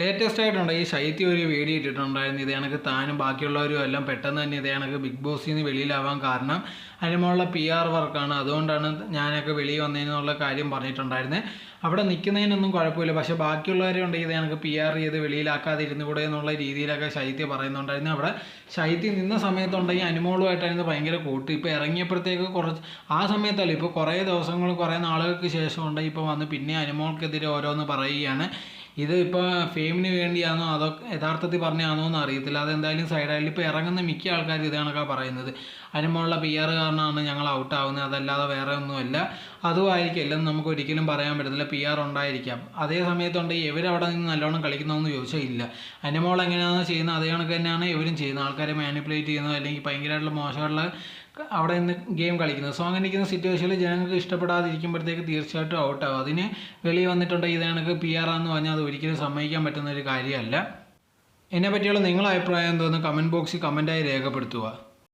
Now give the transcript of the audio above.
Latest ആയിട്ടുണ്ട്. ഈ ശൈത്യം ഒരു വീഡിയോ ഇട്ടിട്ടുണ്ടായിരുന്നു. ഇത് കണക്ക് താനും ബാക്കിയുള്ളവരും എല്ലാം പെട്ടെന്ന് തന്നെ ഇത് കണക്ക് ബിഗ് ബോസിൽ നിന്ന് വെളിയിലാവാൻ കാരണം അതിനുമുള്ള പി ആർ വർക്കാണ് അതുകൊണ്ടാണ് ഞാനൊക്കെ വെളിയിൽ വന്നതെന്നുള്ള കാര്യം പറഞ്ഞിട്ടുണ്ടായിരുന്നത് അവിടെ നിൽക്കുന്നതിനൊന്നും കുഴപ്പമില്ല. പക്ഷേ ബാക്കിയുള്ളവരെ ഉണ്ട് ഇത് കണക്ക് പി ആർ ചെയ്ത് വെളിയിലാക്കാതെ ഇരുന്നു കൂടെ എന്നുള്ള രീതിയിലൊക്കെ ശൈത്യം പറയുന്നുണ്ടായിരുന്നു. അവിടെ ശൈത്യം നിന്ന സമയത്തുണ്ടെങ്കിൽ അനുമോളുമായിട്ടായിരുന്നു ഭയങ്കര കൂട്ട്. ഇപ്പോൾ ഇറങ്ങിയപ്പോഴത്തേക്ക് കുറച്ച് ആ സമയത്തല്ല. ഇപ്പോൾ കുറേ ദിവസങ്ങൾ കുറേ നാളുകൾക്ക് ശേഷം ഉണ്ടെങ്കിൽ ഇപ്പോൾ വന്ന് പിന്നെ അനുമോൾക്കെതിരെ ഓരോന്ന് പറയുകയാണ്. ഇത് ഇപ്പോൾ ഫെയിമിന് വേണ്ടിയാണോ അതോ യഥാർത്ഥത്തിൽ പറഞ്ഞാണോ എന്ന് അറിയത്തില്ല. അതെന്തായാലും സൈഡായാലും ഇപ്പോൾ ഇറങ്ങുന്ന മിക്ക ആൾക്കാരും ഇത് പറയുന്നത്. അതിനുമുള്ള പി ആർ കാരണമാണ് ഞങ്ങൾ ഔട്ട് ആവുന്നത്. അതല്ലാതെ വേറെ ഒന്നുമല്ല. അതും ആയിരിക്കില്ലെന്ന് നമുക്ക് ഒരിക്കലും പറയാൻ പറ്റത്തില്ല. പി ആർ ഉണ്ടായിരിക്കാം. അതേ സമയത്തുണ്ട് ഇവരവിടെ നിന്ന് നല്ലോണം കളിക്കുന്നതെന്ന് ചോദിച്ചാൽ ഇല്ല. അനുമോൾ എങ്ങനെയാണെന്ന് ചെയ്യുന്നത് അതേ കണക്ക് തന്നെയാണ് ഇവരും ചെയ്യുന്നത്. ആൾക്കാരെ മാനിപ്പുലേറ്റ് ചെയ്യുന്നത് അല്ലെങ്കിൽ ഭയങ്കരമായിട്ടുള്ള മോശമുള്ള അവിടെ നിന്ന് ഗെയിം കളിക്കുന്നത്. സോ അങ്ങനെ ഇരിക്കുന്ന സിറ്റുവേഷനിൽ ജനങ്ങൾക്ക് ഇഷ്ടപ്പെടാതിരിക്കുമ്പോഴത്തേക്ക് തീർച്ചയായിട്ടും ഔട്ടാവും അതിന് വെളിയിൽ വന്നിട്ടുണ്ടെങ്കിൽ ഇത് കണക്ക് പി ആർ ആണെന്ന് പറഞ്ഞാൽ അത് ഒരിക്കലും സമ്മതിക്കാൻ പറ്റുന്ന ഒരു കാര്യമല്ല. എന്നെ പറ്റിയുള്ള നിങ്ങളുടെ അഭിപ്രായം എന്തോന്ന് കമന്റ് ബോക്സിൽ കമന്റായി രേഖപ്പെടുത്തുക.